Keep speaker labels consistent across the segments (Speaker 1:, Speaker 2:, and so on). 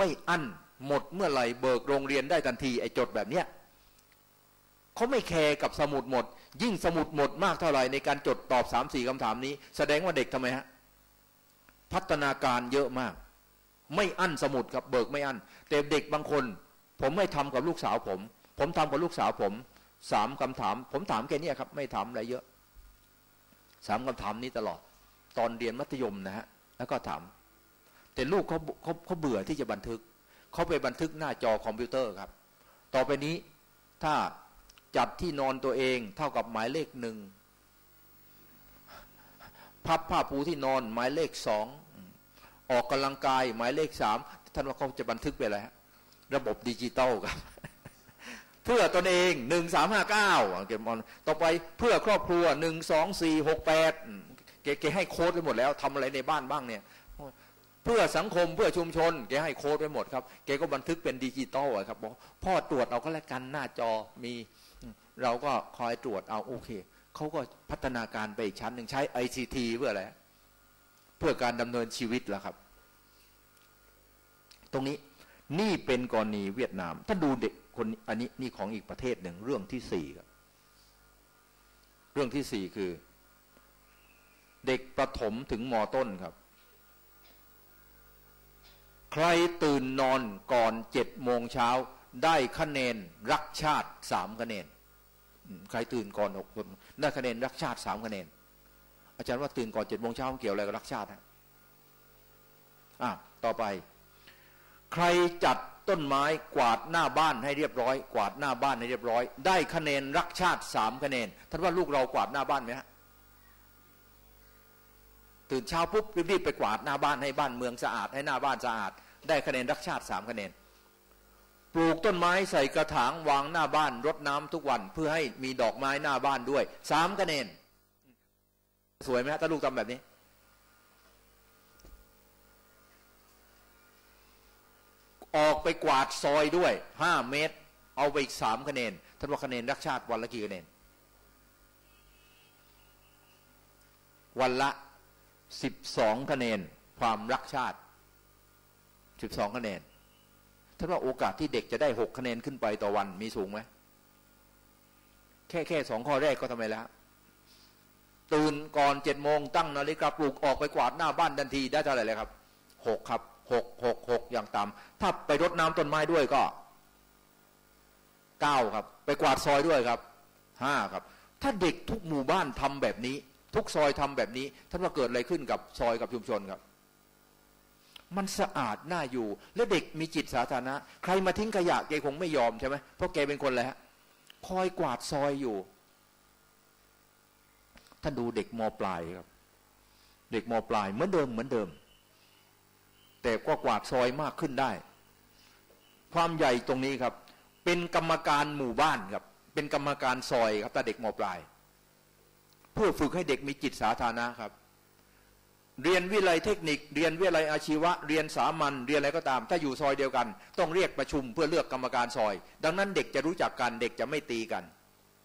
Speaker 1: ไม่อั้นหมดเมื่อไหร่เบิกโรงเรียนได้ทันทีไอ้จดแบบเนี้ยเขาไม่แคร์กับสมุดหมด ยิ่งสมุดหมดมากเท่าไหร่ในการจดตอบสามสี่คำถามนี้ แสดงว่าเด็กทำไมฮะพัฒนาการเยอะมาก ไม่อั้นสมุดครับเบิกไม่อั้นแต่เด็กบางคน ผมไม่ทำกับลูกสาวผม ผมทำกับลูกสาวผมสามคำถาม ผมถามแค่นี้ครับ ไม่ถามอะไรเยอะสามคำถามนี้ตลอด ตอนเรียนมัธยมนะฮะแล้วก็ถาม แต่ลูกเขาเขาเขาเบื่อที่จะบันทึกเขาไปบันทึกหน้าจอคอมพิวเตอร์ครับ ต่อไปนี้ถ้าจัดที่นอนตัวเองเท่ากับหมายเลขหนึ่งพับผ้าปูที่นอนหมายเลขสองออกกำลังกายหมายเลขสามท่านว่าเขาจะบันทึกไปอะไรระบบดิจิตอลครับ เพื่อตนเองหนึ่งสามห้าเก้าเกมอนต่อไปเพื่อครอบครัวหนึ่งสองสี่หกแปดเกให้โค้ดไปหมดแล้วทำอะไรในบ้านบ้างเนี่ย เพื่อสังคมเพื่อชุมชน แกให้โค้ดไปหมดครับ แกก็บันทึกเป็นดิจิตอลครับบอกพ่อตรวจเอาก็แล้วกันหน้าจอมี เราก็คอยตรวจเอาโอเคเขาก็พัฒนาการไปอีกชั้นหนึ่งใช้ ICT เพื่ออะไรเพื่อการดำเนินชีวิตแล้วครับ ตรงนี้นี่เป็นกรณีเวียดนาม ถ้าดูเด็กคนอันนี้นี่ของอีกประเทศหนึ่งเรื่องที่สี่ครับเรื่องที่สี่คือ เด็กประถมถึงมต้นครับ ใครตื่นนอนก่อนเจ็ดโมงเช้า ได้คะแนนรักชาติสามคะแนนใครตื่นก่อนหกคนได้คะแนนรักชาติสามคะแนน อาจารย์ว่าตื่นก่อนเจ็ดโมงเช้าเกี่ยวอะไรกับรักชาติฮะอะต่อไป ใครจัดต้นไม้กวาดหน้าบ้านให้เรียบร้อย กวาดหน้าบ้านให้เรียบร้อย ได้คะแนนรักชาติสามคะแนนท่านว่าลูกเรากวาดหน้าบ้านไหมฮะ ตื่นเช้าปุ๊บรีบๆไปกวาดหน้าบ้านให้บ้านเมืองสะอาดให้หน้าบ้านสะอาด ได้คะแนนรักชาติสามคะแนน ปลูกต้นไม้ใส่กระถางวางหน้าบ้านรดน้ำทุกวัน เพื่อให้มีดอกไม้หน้าบ้านด้วยสามคะแนน สวยไหมฮะถ้าลูกทำแบบนี้ ออกไปกวาดซอยด้วยห้าเมตร เอาไปอีกสามคะแนนท่านว่าคะแนนรักชาติวันละกี่คะแนนวันละ สิบสองคะแนนความรักชาติสิบสองคะแนนท่านว่าโอกาสที่เด็กจะได้หกคะแนนขึ้นไปต่อวันมีสูงไหมแค่แค่สองข้อแรกก็ทำไมแล้ว ตื่นก่อนเจ็ดโมงตั้งนาฬิกาปลุกออกไปกวาดหน้าบ้านทันทีได้เท่าไหร่เลยครับหกครับหกหกหกอย่างต่ำถ้าไปรดน้ำต้นไม้ด้วยก็เก้าครับ ไปกวาดซอยด้วยครับห้าครับ ถ้าเด็กทุกหมู่บ้านทำแบบนี้ ทุกซอยทำแบบนี้ ท่านว่าเกิดอะไรขึ้นกับซอยกับชุมชนครับ มันสะอาดน่าอยู่ และเด็กมีจิตสาธารณะ ใครมาทิ้งขยะแกคงไม่ยอมใช่ไหมเพราะแกเป็นคนอะไรฮะคอยกวาดซอยอยู่ ท่านดูเด็กมปลายครับ เด็กมปลายเหมือนเดิมเหมือนเดิม แต่ก็กวาดซอยมากขึ้นได้ ความใหญ่ตรงนี้ครับ เป็นกรรมการหมู่บ้านครับ เป็นกรรมการซอยครับแต่เด็กมปลาย เพื่อฝึกให้เด็กมีจิตสาธารณะครับ เรียนวิเลยเทคนิค เรียนวิเลยอาชีวะ เรียนสามัญเรียนอะไรก็ตาม ถ้าอยู่ซอยเดียวกัน ต้องเรียกประชุมเพื่อเลือกกรรมการซอย ดังนั้นเด็กจะรู้จักกันเด็กจะไม่ตีกัน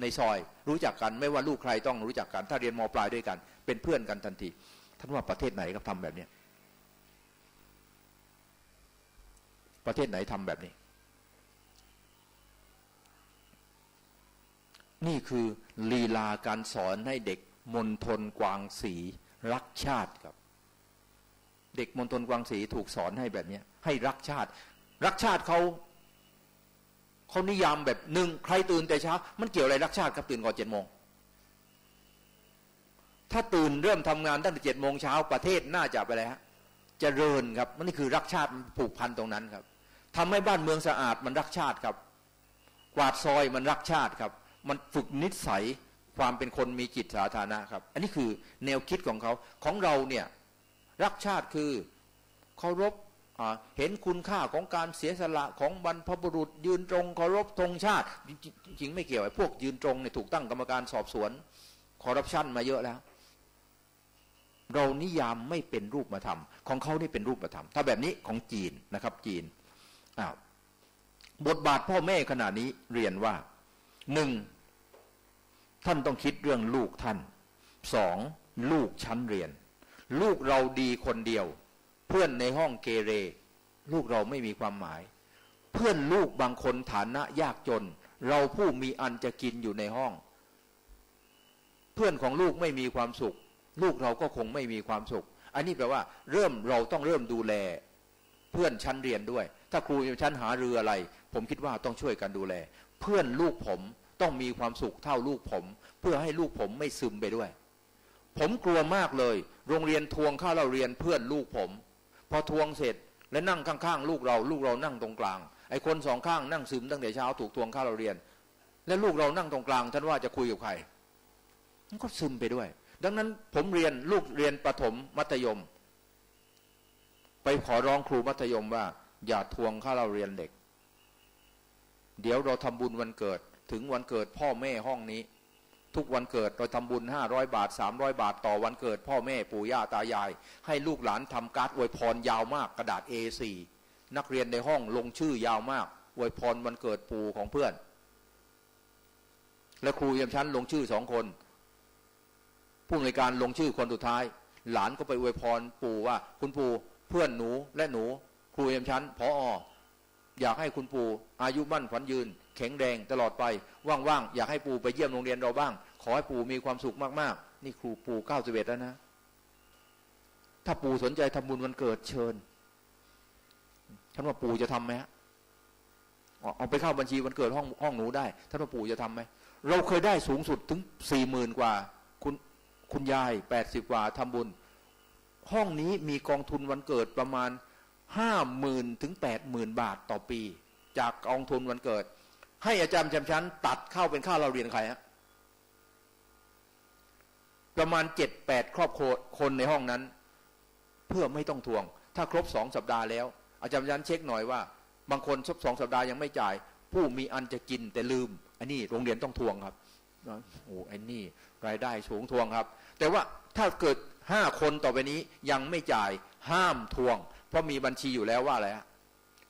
Speaker 1: ในซอย รู้จักกันไม่ว่าลูกใครต้องรู้จักกัน ถ้าเรียนมปลายด้วยกัน เป็นเพื่อนกันทันทีท่านว่าประเทศไหนครับทำแบบนี้ประเทศไหนทำแบบนี้ นี่คือลีลาการสอนให้เด็กมนทนกวางสีรักชาติครับ เด็กมณฑลกวางศรีถูกสอนให้แบบนี้ให้รักชาติ รักชาติเขาเขานิยามแบบหนึ่งใครตื่นแต่เช้า มันเกี่ยวอะไรรักชาติครับตื่นก่อนเจ็ดโมงถ้าตื่นเริ่มทำงานตั้งแต่เจ็ดโมงเช้าประเทศน่าจะไปแล้วเจริญครับมันนี่คือรักชาติมันผูกพันตรงนั้นครับทำให้บ้านเมืองสะอาดมันรักชาติครับ กวาดซอยมันรักชาติครับ มันฝึกนิสัยความเป็นคนมีจิตสาธารณะครับ อันนี้คือแนวคิดของเขาของเราเนี่ยรักชาติคือเคารพเห็นคุณค่าของการเสียสละของบรรพบุรุษ ยืนตรงเคารพธงชาติ จริงไม่เกี่ยวไอ้พวกยืนตรงเนี่ยถูกตั้งกรรมการสอบสวนคอร์รัปชันมาเยอะแล้ว เรานิยามไม่เป็นรูปธรรมของเขานี่เป็นรูปธรรมถ้าแบบนี้ของจีนนะครับจีนบทบาทพ่อแม่ขณะนี้เรียนว่าหนึ่ง ท่านต้องคิดเรื่องลูกท่านสองลูกชั้นเรียน ลูกเราดีคนเดียว เพื่อนในห้องเกเร ลูกเราไม่มีความหมาย เพื่อนลูกบางคนฐานะยากจน เราผู้มีอันจะกินอยู่ในห้อง เพื่อนของลูกไม่มีความสุข ลูกเราก็คงไม่มีความสุข อันนี้แปลว่า เริ่มเราต้องเริ่มดูแล เพื่อนชั้นเรียนด้วย ถ้าครูชั้นหาเรืออะไร ผมคิดว่าต้องช่วยกันดูแล เพื่อนลูกผม ต้องมีความสุขเท่าลูกผม เพื่อให้ลูกผมไม่ซึมไปด้วย ผมกลัวมากเลย โรงเรียนทวงค่าเราเรียนเพื่อนลูกผม พอทวงเสร็จและนั่งข้างๆ ลูกเรา ลูกเรานั่งตรงกลางไอ้คนสองข้างนั่งซึมตั้งแต่เช้าถูกทวงค่าเราเรียน และลูกเรานั่งตรงกลางท่านว่าจะคุยกับใครมันก็ซึมไปด้วย ดังนั้นผมเรียนลูกเรียนประถมมัธยม ไปขอร้องครูมัธยมว่า อย่าทวงค่าเราเรียนเด็ก เดี๋ยวเราทำบุญวันเกิด ถึงวันเกิดพ่อแม่ห้องนี้ ทุกวันเกิดเราทำบุญห้าร้อยบาทสามร้อยบาทต่อวันเกิด พ่อแม่ปู่ย่าตายาย ให้ลูกหลานทำการ์ดอวยพรยาวมากกระดาษ A4 นักเรียนในห้องลงชื่อยาวมากอวยพรวันเกิดปู่ของเพื่อน และครูยามชั้นลงชื่อสองคน ผู้ในการลงชื่อคนสุดท้าย หลานก็ไปอวยพรปู่ว่า คุณปู่เพื่อนหนูและหนู ครูยามชั้นพออ อยากให้คุณปู่อายุมั่นขวัญยืน แข็งแรงตลอดไป ว่างๆ อยากให้ปู่ไปเยี่ยมโรงเรียนเราบ้าง ขอให้ปู่มีความสุขมากๆ นี่ครูปู่เก้าสิบเอ็ดแล้วนะ ถ้าปู่สนใจทำบุญวันเกิดเชิญท่านว่าปู่จะทำไหมฮะเอาไปเข้าบัญชีวันเกิดห้องห้องหนูได้ท่านว่าปู่จะทำไหมเราเคยได้สูงสุดถึงสี่หมื่นกว่า คุณคุณยายแปดสิบกว่าทำบุญ ห้องนี้มีกองทุนวันเกิดประมาณห้าหมื่นถึงแป บาทต่อปี จากกองทุนวันเกิด ให้อาจารย์จำชั้น ตัดเข้าเป็นค่าเราเรียนใครฮะประมาณเจ็ดแปดครอบครัวคนในห้องนั้น เพื่อไม่ต้องทวง ถ้าครบสองสัปดาห์แล้ว อาจารย์ชั้นเช็คหน่อยว่า บางคนครบสองสัปดาห์ยังไม่จ่าย ผู้มีอันจะกินแต่ลืมอันนี้โรงเรียนต้องทวงครับโอ้ไอ้นี่รายได้สูงทวงครับ แต่ว่าถ้าเกิดห้าคนต่อไปนี้ยังไม่จ่ายห้ามทวง เพราะมีบัญชีอยู่แล้วว่าอะไรฮะ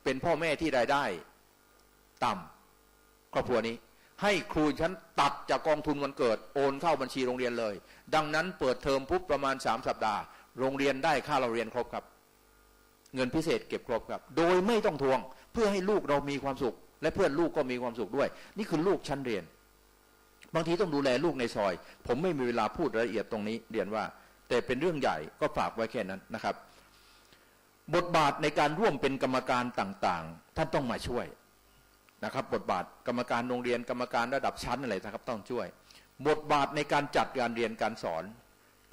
Speaker 1: เป็นพ่อแม่ที่รายได้ ต่ำครอบครัวนี้ ให้ครูฉันตัดจากกองทุนวันเกิดโอนเข้าบัญชีโรงเรียนเลย ดังนั้นเปิดเทอมปุ๊บประมาณสามสัปดาห์ โรงเรียนได้ค่าเราเรียนครบครับ เงินพิเศษเก็บครบครับ โดยไม่ต้องทวง เพื่อให้ลูกเรามีความสุข และเพื่อนลูกก็มีความสุขด้วย นี่คือลูกชั้นเรียน บางทีต้องดูแลลูกในซอย ผมไม่มีเวลาพูดรายละเอียดตรงนี้เรียนว่า แต่เป็นเรื่องใหญ่ก็ฝากไว้แค่นั้นนะครับ บทบาทในการร่วมเป็นกรรมการต่างๆ ท่านต้องมาช่วยนะครับ บทบาทกรรมการโรงเรียนกรรมการระดับชั้นอะไรนะครับต้องช่วย บทบาทในการจัดการเรียนการสอน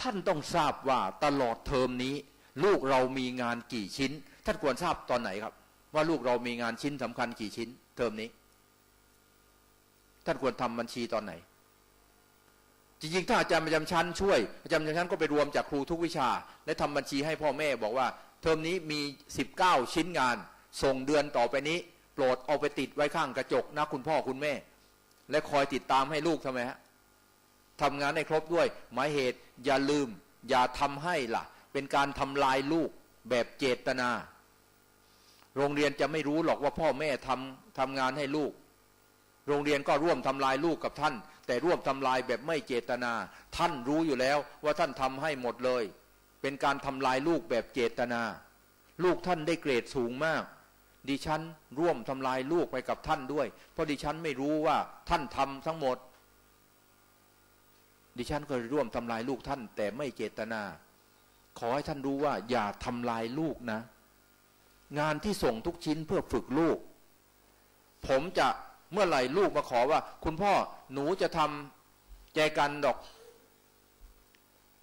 Speaker 1: ท่านต้องทราบว่าตลอดเทอมนี้ ลูกเรามีงานกี่ชิ้น ท่านควรทราบตอนไหนครับ ว่าลูกเรามีงานชิ้นสำคัญกี่ชิ้น เทอมนี้ ท่านควรทำบัญชีตอนไหน จริงๆ ถ้าอาจารย์ประจำชั้นช่วยอาจารย์ประจำชั้นก็ไปรวมจากครูทุกวิชา และทำบัญชีให้พ่อแม่บอกว่า เทอมนี้มี 19 ชิ้นงาน ส่งเดือนต่อไปนี้ โปรดเอาไปติดไว้ข้างกระจกนะคุณพ่อคุณแม่ และคอยติดตามให้ลูกทำไมฮะทำงานให้ครบด้วยหมายเหตุอย่าลืม อย่าทำให้ล่ะ เป็นการทำลายลูกแบบเจตนา โรงเรียนจะไม่รู้หรอกว่าพ่อแม่ทำทำงานให้ลูก โรงเรียนก็ร่วมทำลายลูกกับท่าน แต่ร่วมทำลายแบบไม่เจตนา ท่านรู้อยู่แล้วว่าท่านทำให้หมดเลย เป็นการทำลายลูกแบบเจตนา ลูกท่านได้เกรดสูงมาก ดิฉันร่วมทำลายลูกไปกับท่านด้วย เพราะดิฉันไม่รู้ว่าท่านทำทั้งหมด ดิฉันก็ร่วมทำลายลูกท่าน แต่ไม่เจตนา ขอให้ท่านรู้ว่า อย่าทำลายลูกนะ งานที่ส่งทุกชิ้นเพื่อฝึกลูก ผมจะเมื่อไหร่ลูกมาขอว่า คุณพ่อหนูจะทำแจกันดอก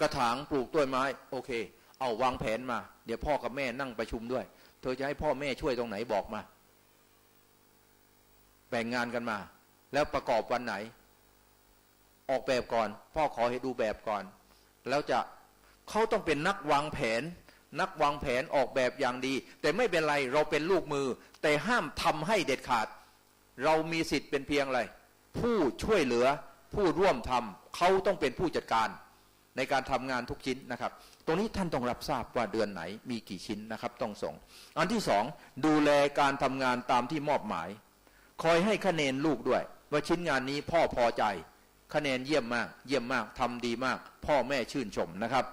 Speaker 1: กระถางปลูกต้นไม้ โอเค เอาวางแผนมา เดี๋ยวพ่อกับแม่นั่งประชุมด้วย เธอจะให้พ่อแม่ช่วยตรงไหนบอกมา แบ่งงานกันมา แล้วประกอบวันไหน ออกแบบก่อน พ่อขอให้ดูแบบก่อน แล้วจะเขาต้องเป็นนักวางแผน นักวางแผนออกแบบอย่างดี แต่ไม่เป็นไรเราเป็นลูกมือ แต่ห้ามทำให้เด็ดขาด เรามีสิทธิ์เป็นเพียงอะไร ผู้ช่วยเหลือผู้ร่วมทำเขาต้องเป็นผู้จัดการ ในการทำงานทุกชิ้นนะครับ ตรงนี้ท่านต้องรับทราบว่าเดือนไหนมีกี่ชิ้นนะครับ ต้องส่ง อันที่สองดูแลการทำงานตามที่มอบหมาย คอยให้คะแนนลูกด้วย ว่าชิ้นงานนี้พ่อพอใจ คะแนนเยี่ยมมาก เยี่ยมมากทำดีมาก พ่อแม่ชื่นชมนะครับ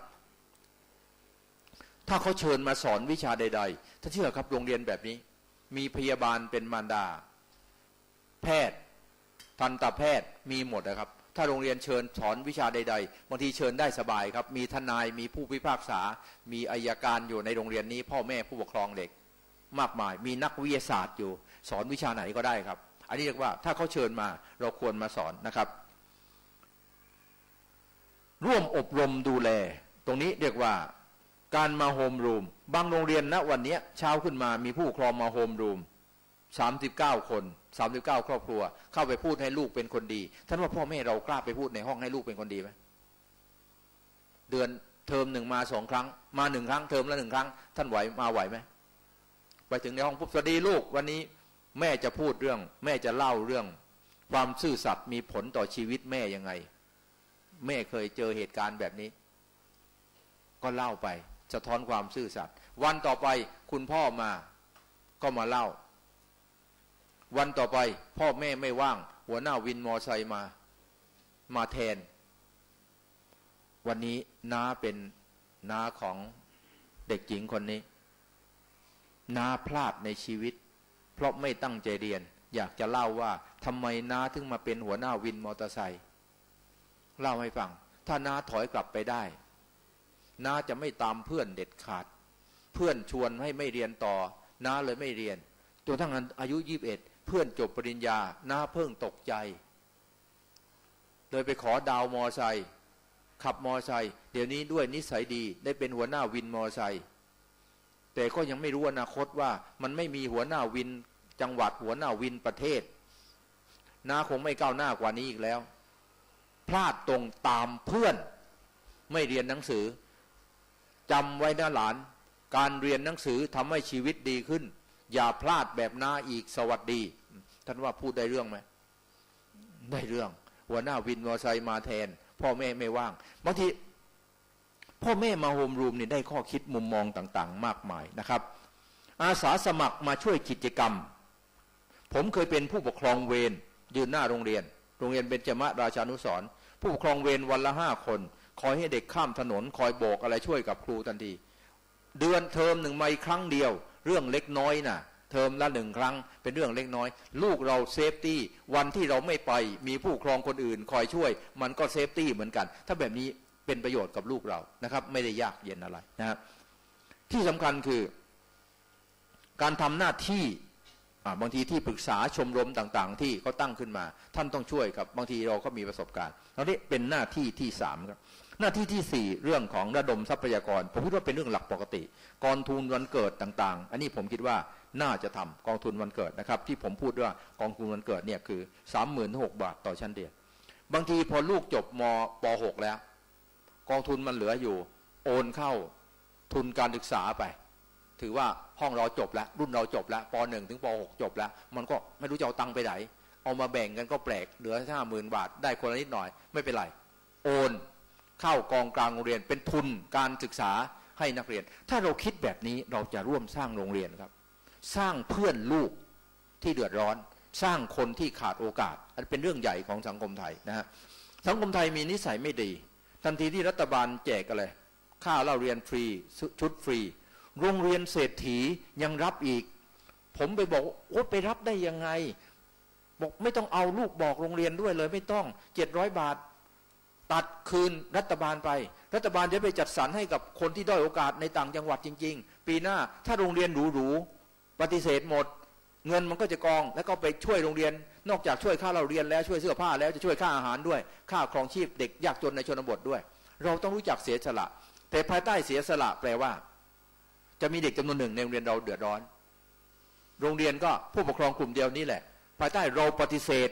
Speaker 1: ถ้าเขาเชิญมาสอนวิชาใด ๆ ถ้าเชื่อครับโรงเรียนแบบนี้ มีพยาบาลเป็นมารดา แพทย์ทันตแพทย์มีหมดนะครับ ถ้าโรงเรียนเชิญสอนวิชาใด ๆบางทีเชิญได้สบายครับ มีทนายมีผู้พิพากษา มีอายการอยู่ในโรงเรียนนี้ พ่อแม่ผู้ปกครองเด็ก มากมาย มีนักวิทยาศาสตร์อยู่ สอนวิชาไหนก็ได้ครับ อันนี้เรียกว่าถ้าเขาเชิญมาเราควรมาสอนนะครับ ร่วมอบรมดูแล ตรงนี้เรียกว่าการมาโฮมรูมบางโรงเรียนณวันนี้เช้าขึ้นมามีผู้ปกครองมาโฮมรูม 39 คน 39 ครอบครัว เข้าไปพูดให้ลูกเป็นคนดี ท่านว่าพ่อแม่เรากล้าไปพูดในห้องให้ลูกเป็นคนดีไหมเดือนเทอมหนึ่งมาสองครั้ง มาหนึ่งครั้งเทอมละหนึ่งครั้ง ท่านไหวมาไหวไหมไปถึงในห้องปุ๊บสวัสดีลูกวันนี้แม่จะพูดเรื่อง แม่จะเล่าเรื่อง ความซื่อสัตย์มีผลต่อชีวิตแม่ยังไง แม่เคยเจอเหตุการณ์แบบนี้ ก็เล่าไปสะท้อนความซื่อสัตย์วันต่อไปคุณพ่อมาก็มาเล่า วันต่อไปพ่อแม่ไม่ว่าง หัวหน้าวินมอไซค์มา มาแทน วันนี้น้าเป็นน้าของเด็กหญิงคนนี้น้าพลาดในชีวิต เพราะไม่ตั้งใจเรียน อยากจะเล่าว่าทำไมน้าถึงมาเป็นหัวหน้าวินมอเตอร์ไซค์เล่าให้ฟัง ถ้าน้าถอยกลับไปได้น้าจะไม่ตามเพื่อนเด็ดขาด เพื่อนชวนให้ไม่เรียนต่อน้าเลยไม่เรียนจนทั้งอายุยี่บเอ็ด เพื่อนจบปริญญาน้าเพิ่งตกใจ เลยไปขอดาวมอไซค์ขับมอไซค์เดี๋ยวนี้ด้วยนิสัยดีได้เป็นหัวหน้าวินมอไซค์แต่ก็ยังไม่รู้อนาคตว่ามันไม่มีหัวหน้าวินจังหวัดหัวหน้าวินประเทศน้าคงไม่ก้าวหน้ากว่านี้อีกแล้ว พลาดตรงตามเพื่อน ไม่เรียนหนังสือจำไว้นะหลาน การเรียนหนังสือทำให้ชีวิตดีขึ้น อย่าพลาดแบบน้าอีกสวัสดี ท่านว่าพูดได้เรื่องไหมได้เรื่องหัวหน้าวินมอไซค์มาแทน พ่อแม่ไม่ว่างบางทีพ่อแม่มาโฮมรูมนี่ได้ข้อคิดมุมมองต่างๆ มากมายนะครับ อาสาสมัครมาช่วยกิจกรรม ผมเคยเป็นผู้ปกครองเวรยืนหน้าโรงเรียน โรงเรียนเบญจมราชานุสรผู้ปกครองเวรวันละห้าคนคอยให้เด็กข้ามถนนคอยโบกอะไรช่วยกับครูทันที เดือนเทอมหนึ่งไม่ครั้งเดียว เรื่องเล็กน้อยนะ่ะ เทอมละหนึ่งครั้งเป็นเรื่องเล็กน้อย ลูกเราเซฟตี้วันที่เราไม่ไปมีผู้ครองคนอื่น คอยช่วย มันก็เซฟตี้เหมือนกัน ถ้าแบบนี้เป็นประโยชน์กับลูกเรานะครับ ไม่ได้ยากเย็นอะไรนะครับที่สำคัญคือ การทำหน้าที่บางทีที่ปรึกษาชมรมต่างๆ ที่เขาตั้งขึ้นมา ท่านต้องช่วยครับบางทีเราก็มีประสบการณ์ตอนนี้เป็นหน้าที่ที่สามครับหน้าที่ที่สี่เรื่องของระดมทรัพยากร ผมคิดว่าเป็นเรื่องหลักปกติกองทุนวันเกิดต่างๆ อันนี้ผมคิดว่า น่าจะทำกองทุนวันเกิดนะครับ ที่ผมพูดว่ากองทุนวันเกิดเนี่ยคือสามหมื่นหกบาทต่อชั้นเรียนบางทีพอลูกจบมป .6 แล้ว กองทุนมันเหลืออยู่ โอนเข้าทุนการศึกษาไป ถือว่าห้องเราจบแล้ว รุ่นเราจบแล้วป .1 ถึงป .6 จบแล้ว มันก็ไม่รู้จะเอาตังค์ไปไหน เอามาแบ่งกันก็แปลกเหลือห้าหมื่นบาท ได้คนละนิดหน่อยไม่เป็นไร โอนเข้ากองกลางโรงเรียนเป็นทุนการศึกษาให้นักเรียน ถ้าเราคิดแบบนี้เราจะร่วมสร้างโรงเรียนครับ สร้างเพื่อนลูกที่เดือดร้อน สร้างคนที่ขาดโอกาส อันเป็นเรื่องใหญ่ของสังคมไทยนะฮะสังคมไทยมีนิสัยไม่ดี ทันทีที่รัฐบาลแจกอะไรค่าเล่าเรียนฟรีชุดฟรี โรงเรียนเศรษฐียังรับอีก ผมไปบอกโอ้ไปรับได้ยังไง บอกไม่ต้องเอาลูกบอกโรงเรียนด้วยเลยไม่ต้องเจ็ดร้อยบาท ตัดคืนรัฐบาลไป รัฐบาลจะไปจัดสรรให้กับคนที่ด้อยโอกาสในต่างจังหวัดจริง ๆ ปีหน้าถ้าโรงเรียนหรูๆ ปฏิเสธหมด เงินมันก็จะกองแล้วก็ไปช่วยโรงเรียน นอกจากช่วยค่าเราเรียนแล้วช่วยเสื้อผ้าแล้วจะช่วยค่าอาหารด้วย ค่าครองชีพเด็กยากจนในชนบทด้วย เราต้องรู้จักเสียสละ แต่ภายใต้เสียสละแปลว่า จะมีเด็กจำนวนหนึ่งในโรงเรียนเราเดือดร้อน โรงเรียนก็ผู้ปกครองกลุ่มเดียวนี่แหละ ภายใต้เราปฏิเสธ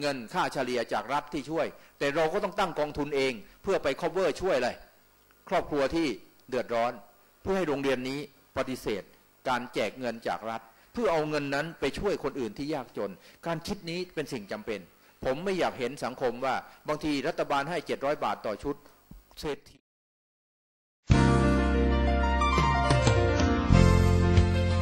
Speaker 1: เงินค่าเฉลี่ยจากรัฐที่ช่วย แต่เราก็ต้องตั้งกองทุนเองเพื่อไป cover ช่วยอะไรครอบครัวที่เดือดร้อน เพื่อให้โรงเรียนนี้ปฏิเสธ การแจกเงินจากรัฐ เพื่อเอาเงินนั้นไปช่วยคนอื่นที่ยากจน การคิดนี้เป็นสิ่งจำเป็น ผมไม่อยากเห็นสังคมว่าบางทีรัฐบาลให้ 700 บาทต่อชุดเศรษฐี